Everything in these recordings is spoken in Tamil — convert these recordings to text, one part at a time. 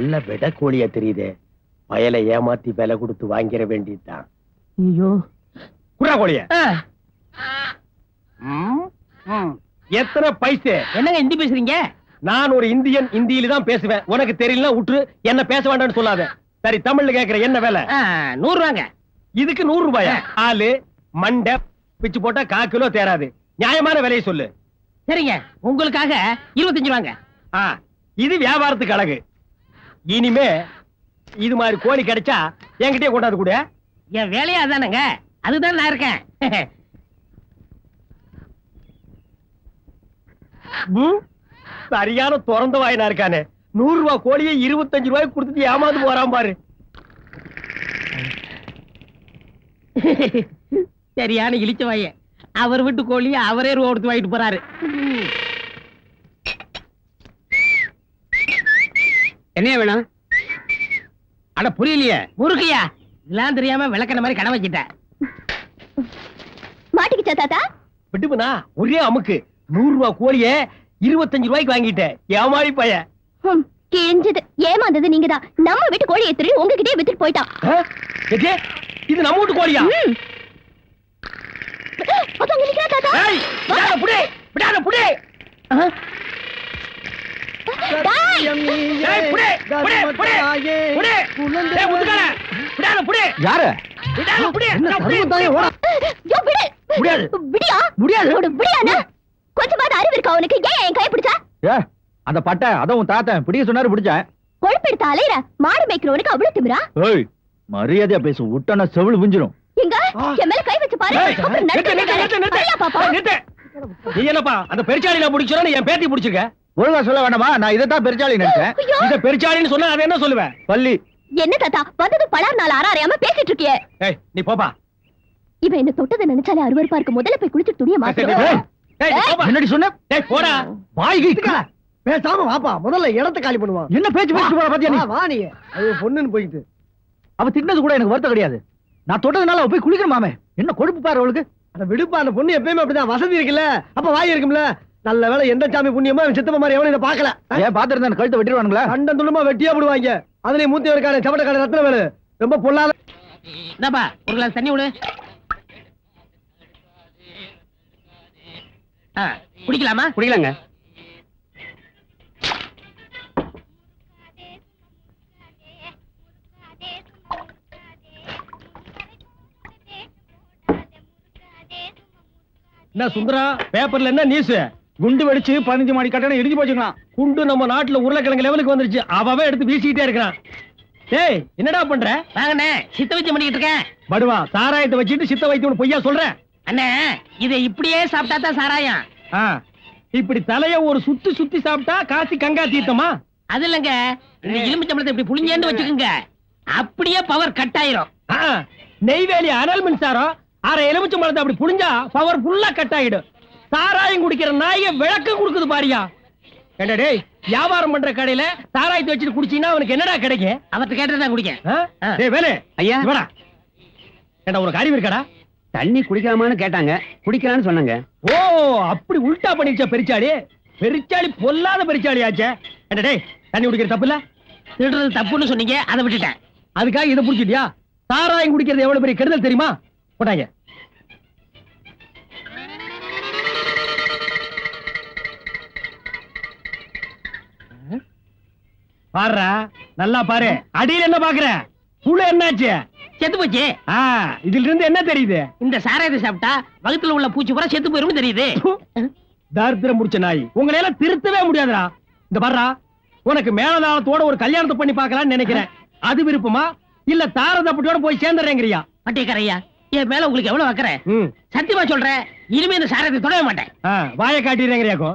நல்ல விட கோழியா தெரியுதே. வயலை ஏமாத்தி விலை கொடுத்து வாங்கிட வேண்டியதுதான். ஐயோ. குடா கோழிய. எத்தனை பைசே? என்னங்க ஹிந்தி பேசுறீங்க? நான் ஒரு இந்தியன் இந்தியில தான் பேசுவேன். உனக்கு தெரியல விட்டு என்ன பேச வேண்டாம்னு சொல்லாத. சரி தமிழ்ல கேக்குற என்ன வேலை? நூறு ரூபாங்க. இதுக்கு நூறு ரூபாயா? ஆளு மண்டை பிச்சு போட்டா கா கிலோ தேராது. நியாயமான விலையை சொல்லு. சரிங்க. உங்களுக்காக இருபத்தஞ்சு ரூபாங்க. இது வியாபாரத்துக்கு அழகு. இனிமே இது மாதிரி கோழி கிடைச்சா என்கிட்டயே கொண்டாந்து கூட. என் வேலையா அதானங்க? அதுதான் நான் இருக்கேன். சரியான திறந்த வாயினா இருக்கானே. நூறு ரூபாய் கோழியை இருபத்தஞ்சு ரூபாய்க்கு கொடுத்துட்டு ஏமாந்து போறான் பாரு. சரியான இழிச்ச வாய. அவர் வீட்டு கோழி அவரே ரூபா கொடுத்து வாங்கிட்டு போறாரு. என்ன வேணும்? அட புரியலையே. முருகையா? இதெல்லாம் தெரியாம விளக்கண மாதிரி கடை வச்சிட்டேன். மாட்டிக்கிச்சா தாத்தா? விட்டுப்புனா ஒரே அமுக்கு. நூறு ரூபாய் கோழியை இருபத்தஞ்சு ரூபாய்க்கு வாங்கிட்டேன் ஏமாறி ஹம், கிழிஞ்சது ஏமாந்தது நீங்க தான் நம்ம வீட்டு கோழி எத்திரி உங்ககிட்டயே வித்துட்டு போயிட்டான்? இது நம்ம வீட்டு கோழியா? புடி, விடாத புடி. கொஞ்சமாவது அறிவு இருக்கா உனக்கு? ஏன் என் கையை பிடிச்சா? ஏ அந்த பட்டை அதான் உன் தாத்தன் பிடிக்க சொன்னாரு பிடிச்சேன். கொழுப்பெடுத்த அலையிற மாடு மேய்க்கிறவனுக்கு அவ்வளவு திமிரா? ஏய் மரியாதையா பேசு. விட்டனா செவிழ் விஞ்சிரும். இங்க என் மேல கை வச்சு பாரு. ஏய், அப்புறம் நடுக்க பாப்பா. நீ என்னப்பா அந்த என் பேத்தி பிடிச்சிருக்க? ஒழுங்கா சொல்ல வேண்டாமா? நான் இதைத்தான் பெருச்சாளி நினைச்சேன். ஐயோ இத பெருச்சாளின்னு சொன்னா அதை என்ன சொல்லுவேன்? பள்ளி என்ன தாத்தா? வந்தது பலார் நாள் ஆறாறையாம பேசிட்டு இருக்கியே. ஏய் நீ போப்பா. இவன் என்ன தொட்டதை நினைச்சாலே அருவருப்பா இருக்கு. முதல்ல போய் குளிச்சு துணியை ஏய், மாத்திடுவேன் ஏய், நீ போப்பா. என்னடி சொன்ன? ஏய், போடா. வாய்க்கு பேசாம வாப்பா. முதல்ல இடத்த காலி பண்ணுவான் என்ன பேச்சு பேசிட்டு போற பாத்தியா நீ? வா நீ. அது பொண்ணுன்னு போயிட்டு. அவ திட்டினது கூட எனக்கு வருத்தம் கிடையாது. நான் தொட்டதுனால அவ போய் குளிக்கணுமாமே. என்ன கொழுப்பு பாரு அவளுக்கு. அந்த விடுப்பா அந்த பொண்ணு எப்பயுமே அப்படிதான். வசதி இருக்குல்ல. அப்ப வாய் இருக்கும்ல. நல்ல வேளை எந்த சாமி புண்ணியமா அவன் சித்தப்ப மாதிரி எவனும் இதை பாக்கல ஏன் பாத்திருந்தா கழுத்தை வெட்டிடுவானுங்களா? கண்டம் துண்டமா வெட்டியா போடுவாங்க. அதுலயும் மூத்தியவருக்கான சவட்டக்கான ரத்ன வேலு. ரொம்ப பொல்லாத இந்தாப்பா ஒரு கிளாஸ் தண்ணி விடு. ஆ, குடிக்கலாமா? குடிக்கலாங்க. என்ன சுந்தரா பேப்பர்ல என்ன நியூஸ் குண்டு வெடிச்சு பதினஞ்சு மாடி கட்டணம் இடிஞ்சு போச்சுக்கலாம் குண்டு நம்ம நாட்டுல உருளைக்கிழங்கு லெவலுக்கு வந்துருச்சு. அவவே எடுத்து வீசிக்கிட்டே இருக்கிறான். டேய் என்னடா பண்ற? வாங்கண்ணே சித்த வச்சு பண்ணிக்கிட்டு இருக்கேன். படுவா சாராயத்தை வச்சுட்டு சித்த வைத்தியம் பொய்யா சொல்ற? அண்ணே இதை இப்படியே சாப்பிட்டா தான் சாராயம். இப்படி தலைய ஒரு சுத்தி சுத்தி சாப்பிட்டா காசி கங்கா தீர்த்தமா? அது இல்லங்க. இந்த எலுமிச்சம்பளத்தை இப்படி புளிஞ்சேன்னு வச்சுக்கோங்க. அப்படியே பவர் கட் ஆயிரும். நெய்வேலி அனல் மின்சாரம் அரை எலுமிச்சம் பழத்தை அப்படி புழிஞ்சா பவர் ஃபுல்லா கட் ஆயிடும். சாராயம் குடிக்கிற நாய விளக்கம் கொடுக்குது பாரியா. ஏண்டா டேய் வியாபாரம் பண்ற கடையில சாராயத்தை வச்சுட்டு குடிச்சீங்கன்னா அவனுக்கு என்னடா கிடைக்கும் அவர்கிட்ட கேட்டு தான் குடிக்க. டேய் வேலு ஐயா. இவடா ஏண்டா உனக்கு அறிவு இருக்கடா? தண்ணி குடிக்கலாமான்னு கேட்டாங்க. குடிக்கலாம்னு சொன்னாங்க. ஓ அப்படி உல்டா பண்ணிச்சா பெரிச்சாளி. பெரிச்சாளி பொல்லாத பெரிச்சாளி ஆச்சே. டேய் தண்ணி குடிக்கிற தப்பு இல்ல? திருடுறது தப்புன்னு சொன்னீங்க அதை விட்டுட்டேன். அதுக்காக இதை புடிச்சிட்டியா? சாராயம் குடிக்கிறது எவ்வளவு பெரிய கெடுதல் தெரியுமா? போட்டாங்க. பாருடா நல்லா பாரு. அடியில என்ன பாக்குற? புழு என்னாச்சு? செத்து போச்சு. ஆ, இதுல இருந்து என்ன தெரியுது? இந்த சாராயத்தை சாப்பிட்டா வகுத்துல உள்ள பூச்சி பூரா செத்து போயிரும்னு தெரியுது. தரித்திரம் முடிச்ச நாய். உங்களை எல்லாம் திருத்தவே முடியாதுடா. இந்த பாருடா உனக்கு மேலதாளத்தோட ஒரு கல்யாணத்தை பண்ணி பார்க்கலாம்னு நினைக்கிறேன். அது விருப்பமா? இல்ல தாரதப்பட்டோட போய் சேர்ந்துறேங்கிறியா? பட்டியக்காரையா என் மேல உங்களுக்கு எவ்வளவு வைக்கிறேன் ம். சத்தியமா சொல்றேன் இனிமே இந்த சாராயத்தை தொடவே மாட்டேன். வாயை காட்டிடுறேங்கிறியாக்கோ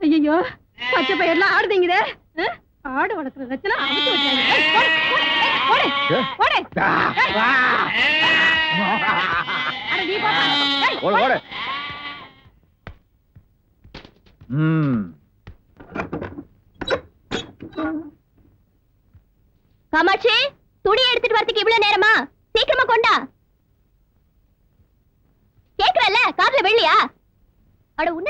ஐயோ பச்சை பயிரெல்லாம் ஆடுதீங்க ஆடு வளர்க்குற ரச்சனை காமாட்சி துணி எடுத்துட்டு வரதுக்கு இவ்வளவு நேரமா? சீக்கிரமா கொண்டா. கேக்குறல்ல காதுல வெள்ளியா அட உன்னதான்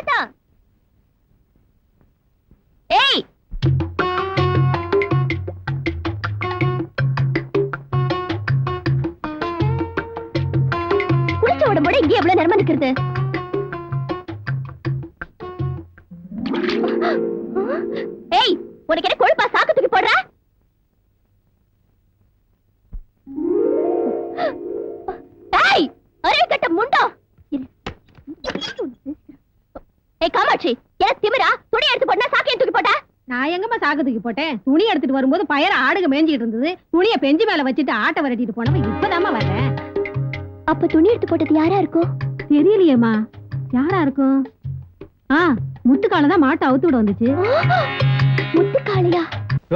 ஏய் உனக்கு என்ன கொழுப்பா சாக்கு தூக்கி போடுற? ஏய் அரே கட்ட முண்டோ. இரு. ஏய் காமாட்சி என்ன திமிரா? துணி எடுத்து போட்டா சாக்கையை தூக்கி போட்ட? நான் எங்கம்மா சாக்கு தூக்கி போட்டேன்? துணி எடுத்துட்டு வரும்போது பயிர ஆடுக மேய்ஞ்சிட்டு இருந்தது. துணியை பெஞ்சு மேல வச்சுட்டு ஆட்டை விரட்டிட்டு போனவன் இப்பதாம்மா வர்றேன். அப்ப துணி எடுத்து போட்டது யாரா இருக்கும்? தெரியலையேம்மா. யாரா இருக்கும் ஆ முத்துக்கால தான் மாட்டை அவுத்து விட வந்துச்சு. முத்துக்காளியா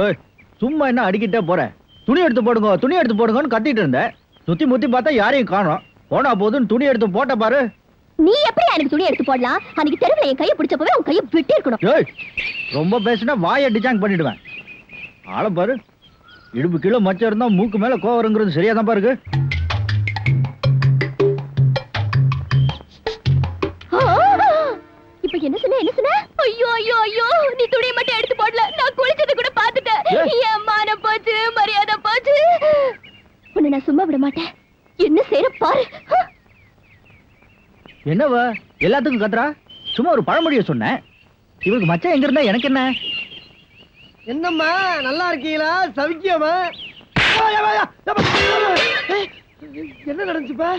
ஏய், சும்மா என்ன அடிக்கிட்டே போறேன் துணி எடுத்து போடுங்க துணி எடுத்து போடுங்கன்னு கத்திட்டு இருந்தேன். சுத்தி முத்தி பார்த்தா யாரையும் காணோம். போனா போதுன்னு துணி எடுத்து போட்ட பாரு. நீ எப்படி எனக்கு துணி எடுத்து போடலாம்? அன்னைக்கு தெருவுல என் கையை பிடிச்சப்பவே உன் கையை விட்டு இருக்கணும். ஏய் ரொம்ப பேசினா வாயை டிஜாங் பண்ணிடுவேன். ஆள பாரு. இடுப்பு கீழே மச்சம் இருந்தா மூக்கு மேல கோவருங்கிறது சரியா தான் பாருக்கு ஐயோ ஐயோ ஐயோ நீ துணியை மட்டும் எடுத்து போடல. நான் குளிச்சது கூட பாத்துட்டேன்? என் மானம் போச்சு மரியாதை போச்சு. உன்னை நான் சும்மா விட மாட்டேன். என்ன செய்யற பாரு. என்னவ? எல்லாத்துக்கும் கத்துறா? சும்மா ஒரு பழமொழிய சொன்னேன் இவளுக்கு மச்சம் எங்க இருந்தா எனக்கு என்ன? என்னம்மா நல்லா இருக்கீங்களா? சவிக்கியமா என்ன நடந்துச்சுப்பா?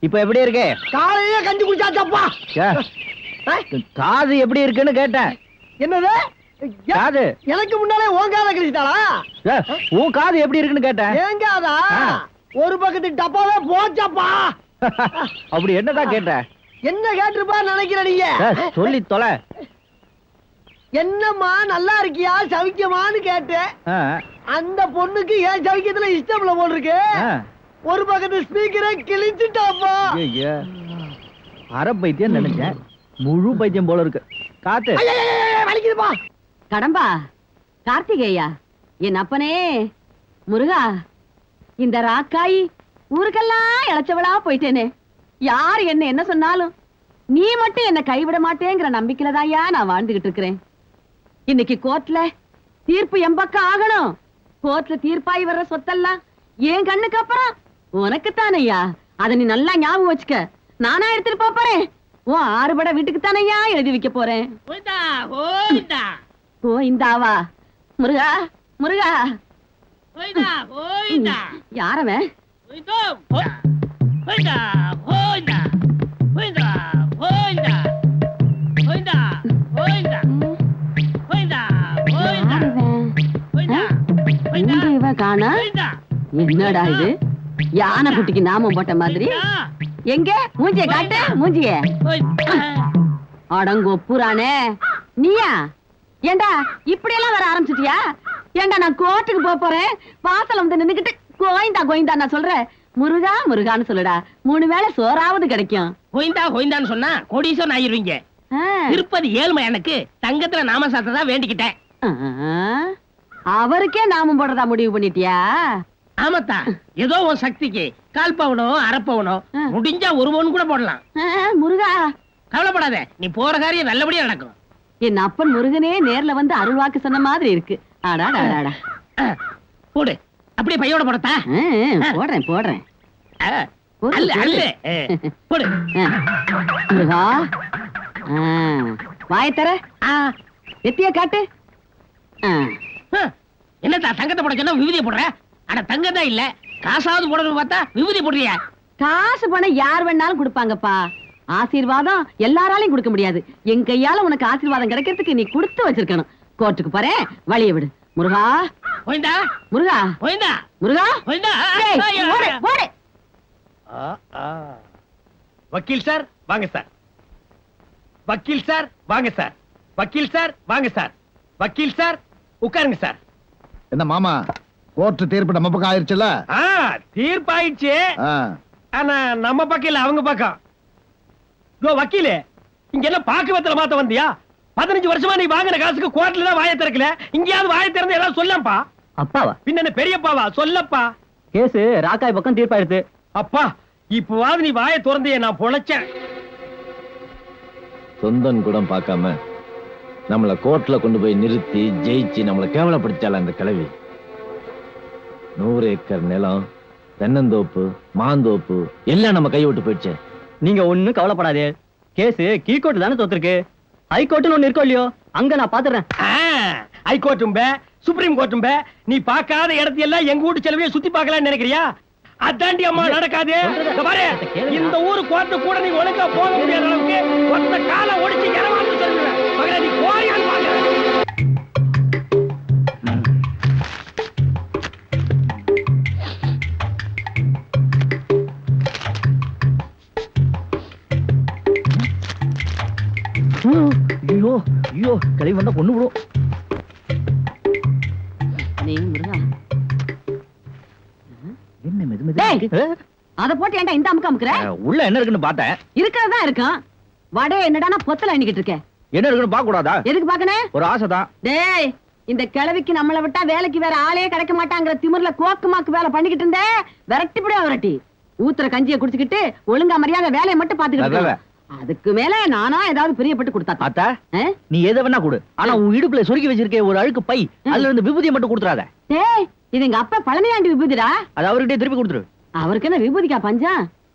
இப்ப எப்படி இருக்கு? காலையில கஞ்சி குடிச்சாச்சப்பா. ஏ, ஏய், காது எப்படி இருக்குன்னு கேட்டேன். என்னது? காது எனக்கு முன்னாலே உன் காதை கழிச்சிட்டாளா உன் காது எப்படி இருக்குன்னு கேட்டேன். ஏங்காதா ஆ. ஒரு பக்கத்து டப்பாவே போச்சப்பா. அப்படி என்னதான் கேட்ட? என்ன கேட்டிருப்பா நினைக்கிற நீங்க? சொல்லி தொலை. என்னம்மா நல்லா இருக்கியா? சவிக்கியமான்னு கேட்டேன். அந்த பொண்ணுக்கு ஏன் சவிக்கியத்துல இஷ்டம் இல்ல போல் இருக்கு. ஒரு பக்கத்து ஸ்பீக்கரை கிழிச்சுட்டாப்பா ஐயையே. அரை பைத்தியம் நினைச்சேன். முழு பைத்தியம் போல இருக்கு. காத்து. வலிக்குதுப்பா. கடம்பா கார்த்திகேயா என் அப்பனே. முருகா இந்த ராக்காய் ஊருக்கெல்லாம் இழைச்சவளா போயிட்டேனே. யார் என்ன என்ன சொன்னாலும் நீ மட்டும் என்ன கைவிட மாட்டேங்கிற நம்பிக்கையில தான்யா நான் வாழ்ந்துகிட்டு இருக்கிறேன். இன்னைக்கு கோர்ட்ல தீர்ப்பு என் பக்கம் ஆகணும். கோர்ட்ல தீர்ப்பாய் வர்ற சொத்தெல்லாம் என் கண்ணுக்கு அப்புறம் உனக்குத்தானையா அத நீ நல்லா ஞாபகம் வச்சுக்க. நானா எடுத்துட்டு போறேன். ஓ ஆறுபட பட வீட்டுக்கு எழுதி வைக்க போறேன். ஓ இந்தாவா முருகா முருகா. யாரவன்? என்னடா இது? யானை குட்டிக்கு நாமம் போட்ட மாதிரி. எங்க? மூஞ்சிய காட்டு மூஞ்சிய. அடங்கொப்புறானே நீயா? ஏண்டா இப்படி எல்லாம் வர ஆரம்பிச்சிட்டியா? ஏண்டா நான் கோர்ட்டுக்கு போப் போறேன். வாசல் வந்து நின்னுக்கிட்டு கோயிந்தா கோயிந்தா நான் சொல்றேன். முருகா முருகான்னு சொல்லுடா. மூணு வேளை சோறாவது கிடைக்கும். கோயிந்தா கோயிந்தான்னு சொன்னா கோடீஸ்வரன் ஆயிருவீங்க. ஆ. திருப்பதி ஏழ்மை எனக்கு தங்கத்துல நாம சாத்ததா வேண்டிக்கிட்டேன். அவருக்கே நாமம் போடுறதா முடிவு பண்ணிட்டியா? ஆமாத்தா. ஏதோ உன் சக்திக்கு. கால் பவனோ அரை பவனோ ஆ. முடிஞ்சா ஒரு பவுன் கூட போடலாம். முருகா. கவலைப்படாத. நீ போற காரியம் நல்லபடியா நடக்கும். என் அப்பன் முருகனே நேர்ல வந்து அருள்வாக்கு சொன்ன மாதிரி இருக்கு. ஆடாடாடாடா ஆ, போடு. அப்படியே பையோட போடத்தா? போடுறேன் போடுறேன். போடு. முருகா. ஆ, வாயை தர ஆ, எத்திய காட்டு. என்னத்தா தங்கத்தை போட சொன்னா விபூதியை போடுற? அட தங்கம் தான் இல்ல. காசாவது போடணும்னு பார்த்தா விபூதி போடுறியா காசு பணம் யார் வேணாலும் கொடுப்பாங்கப்பா. ஆசீர்வாதம் எல்லாராலையும் கொடுக்க முடியாது. என் கையால உனக்கு ஆசீர்வாதம் கிடைக்கிறதுக்கு நீ கொடுத்து வச்சிருக்கணும். கோர்ட்டுக்கு போறேன் வழிய விடு. முருகா? கோயிந்தா முருகா? கோயிந்தா முருகா? ஓடு, ஓடு. வக்கீல் சார் வாங்க சார். வக்கீல் சார் வாங்க சார். வக்கீல் சார் வாங்க சார். வக்கீல் சார் உட்காருங்க சார். என்ன மாமா? கோர்ட் தீர்ப்பு நம்ம பக்கம் ஆயிருச்சுல ஆ தீர்ப்பாயிடுச்சு. ஆனா நம்ம பக்கம் இல்ல அவங்க பக்கம். யோ வக்கீலே இங்க என்ன பாக்கு வெத்தல மாத்த வந்தியா? பதினஞ்சு வருஷமா நீ வாங்கின காசுக்கு கோர்ட்ல தான் வாயை திறக்கல. இங்கேயாவது வாயை திறந்து ஏதாவது சொல்லப்பா. அப்பாவா? பின்ன பெரியப்பாவா? சொல்லப்பா. கேஸ் ராக்காய் பக்கம் தீர்ப்பாயிருது அப்பா இப்பவாவது நீ வாயை திறந்தையே நான் பொழைச்சேன். சொந்தன் கூட பார்க்காம நம்மள கோர்ட்ல கொண்டு போய் நிறுத்தி ஜெயிச்சு நம்மளை கேவலப்படுத்தால அந்த கிழவி? நூறு ஏக்கர் நிலம் தென்னந்தோப்பு மாந்தோப்பு எல்லாம் நம்ம கை விட்டு போயிடுச்சு. நீங்க ஒண்ணும் கவலைப்படாதே. கேஸ் கீழ்கோர்ட் தானே தோத்துருக்கு. ஹைகோர்ட்னு ஒண்ணு இருக்கோ இல்லையோ? அங்க நான் பாத்துறேன். ஹைகோர்ட்டும் சுப்ரீம் கோர்ட்டும் பே நீ பார்க்காத இடத்தையெல்லாம் எங்க வீட்டு செலவையே சுத்தி பார்க்கலாம்னு நினைக்கிறியா? அதாண்டி அம்மா நடக்காது. இங்க பாரு இந்த ஊரு கோர்ட்டு கூட நீ ஒழுங்கா போக முடியாத அளவுக்கு ஒத்த காலை ஒடிச்சு இறவான்னு சொல்லுவேன் மகனே நீ போறியான்னு ஐயோ ஐயோ கிளவி வந்தா கொண்டு விடும் என்ன மெது. மெது அத போட்டு ஏன்டா இந்த அமுக்கு அமுக்குற? உள்ள என்ன இருக்குன்னு பார்த்தேன். இருக்கிறதா இருக்கும். வடை என்னடானா பொத்தல எண்ணிக்கிட்டு இருக்க என்ன இருக்குன்னு பார்க்க கூடாதா எதுக்கு பாக்கனே ஒரு ஆசைதான். டேய் இந்த கிழவிக்கு நம்மள விட்டா வேலைக்கு வேற ஆளே கிடைக்க மாட்டாங்கிற திமிர்ல கோக்கு மாக்கு வேலை பண்ணிக்கிட்டு இருந்தே விரட்டி விட விரட்டி. ஊத்துற கஞ்சிய குடிச்சுக்கிட்டு ஒழுங்கா மரியாதை வேலையை மட்டும் பாத்துக்கிட்டு. அதுக்கு மேல நானா ஏதாவது பிரியப்பட்டு கொடுத்தா அத்தா நீ எதை வேணா கொடு. ஆனா உன் இடுப்புல சொருகி வச்சிருக்க ஒரு அழுக்கு பை அதுல இருந்து விபூதியை மட்டும் கொடுத்துறாத. டேய் இது எங்க அப்பா பழனியாண்டி விபூதிடா? அது அவர்கிட்டயே திருப்பி கொடுத்துரு. அவருக்கு என்ன விபூதிக்கா பஞ்சம்?